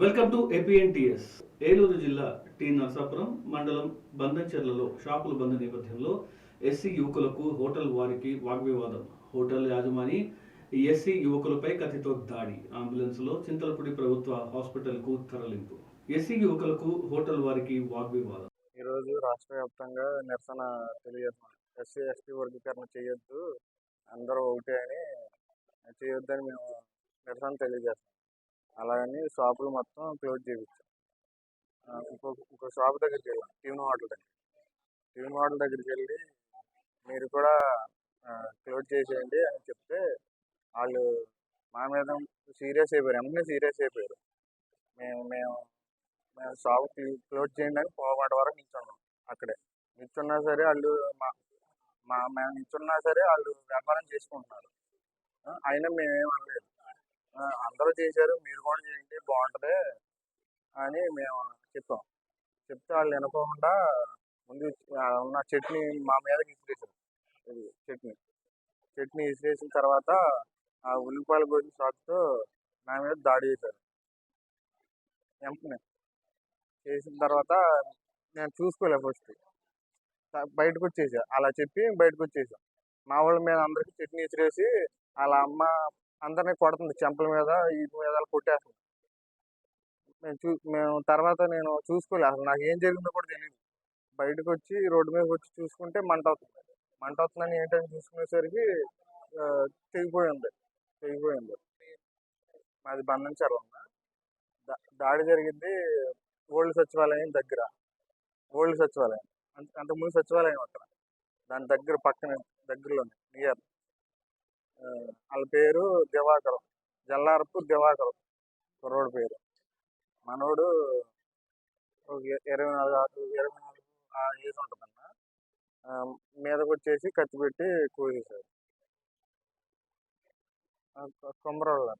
Welcome to APNTS Eluru జిల్లా T Narasapuram మండలం బంధంచెర్లలో షాపుల బంద్ నేపథ్యంలో ఎస్సీ యువకులకు హోటల్ వారికి వాగ్వివాదం. హోటల్ యాజమాని ఎస్సీ యువకులపై కత్తితో దాడి. అంబులెన్స్లో చింతలపూడి ప్రభుత్వ హాస్పిటల్కు తరలింపు. ఎస్సీ యువకులకు హోటల్ వారికి వాగ్వివాదం. ఈరోజు రాష్ట్ర వ్యాప్తంగా నిరసన తెలియజేస్తున్నాం. ఎస్సీ ఎస్టీ వర్గీకరణ చేయొద్దు అందరూ ఒకటే అని చేయొద్దని మేము నిరసన తెలియజేస్తాం అలాగని షాపులు మొత్తం క్లోజ్ చేయించాం ఇంకో ఇంకో షాప్ దగ్గరికి వెళ్ళాం టీవీ హోటల్ దగ్గర. టీవీ హోటల్ దగ్గరికి వెళ్ళి మీరు కూడా క్లోజ్ చేసేయండి అని చెప్తే వాళ్ళు మా మీద సీరియస్ అయిపోయారు వెంటనే సీరియస్ అయిపోయారు. మేము మేము మేము షాప్ క్లోజ్ చేయండి అని పోమాట వరకు నిల్చున్నాం అక్కడే. నిల్చున్నా సరే వాళ్ళు మా మా మేము నిల్చున్నా సరే వాళ్ళు వ్యాపారం చేసుకుంటున్నారు. అయినా మేమేం అనలేదు. అందరూ చేశారు మీరు కూడా చేయండి బాగుంటుంది అని మేము చెప్పాం. చెప్తే వాళ్ళు వినకోకుండా ముందు ఉన్న చట్నీ మా మీదకి ఇసిరేసారు ఇది చట్నీ. చట్నీ ఇసిరేసిన తర్వాత ఆ ఉల్లిపాయల గోసిన షాప్తో నా మీద దాడి చేశారు. వెంటనే చేసిన తర్వాత నేను చూసుకోలే ఫస్ట్ బయటకు వచ్చేసా. అలా చెప్పి బయటకు వచ్చేసా. మా వాళ్ళ మీద అందరికి చట్నీ ఇసిరేసి వాళ్ళ అమ్మ అందరినీ కొడుతుంది చెంపల మీద ఈ మీద కొట్టేస్తుంది. మేము చూ మేము తర్వాత నేను చూసుకోలే అసలు నాకు ఏం జరిగిందో కూడా తెలియదు బయటకు వచ్చి రోడ్డు మీదకి వచ్చి చూసుకుంటే మంట అవుతుంది మంట అవుతుందని ఏంటని చూసుకునేసరికి తెగిపోయింది తెగిపోయింది. మాది బంధంచర్ల దా- దాడి జరిగింది ఓల్డ్ సచివాలయం దగ్గర. ఓల్డ్ సచివాలయం. అంత అంతకుముందు సచివాలయం అక్కడ. దాని దగ్గర పక్కన దగ్గరలోనే నియర్. వాళ్ళ పేరు దివాకరం. జల్లారపు దివాకరం. కుర్రోడు పేరు. మనోడు ఒక ఇరవై నాలుగు ఇరవై నాలుగు ఏజ్ ఉంటుందన్న. మీదకి వచ్చేసి కత్తి పెట్టి కోసేశారు కొమ్మరోళ్ళు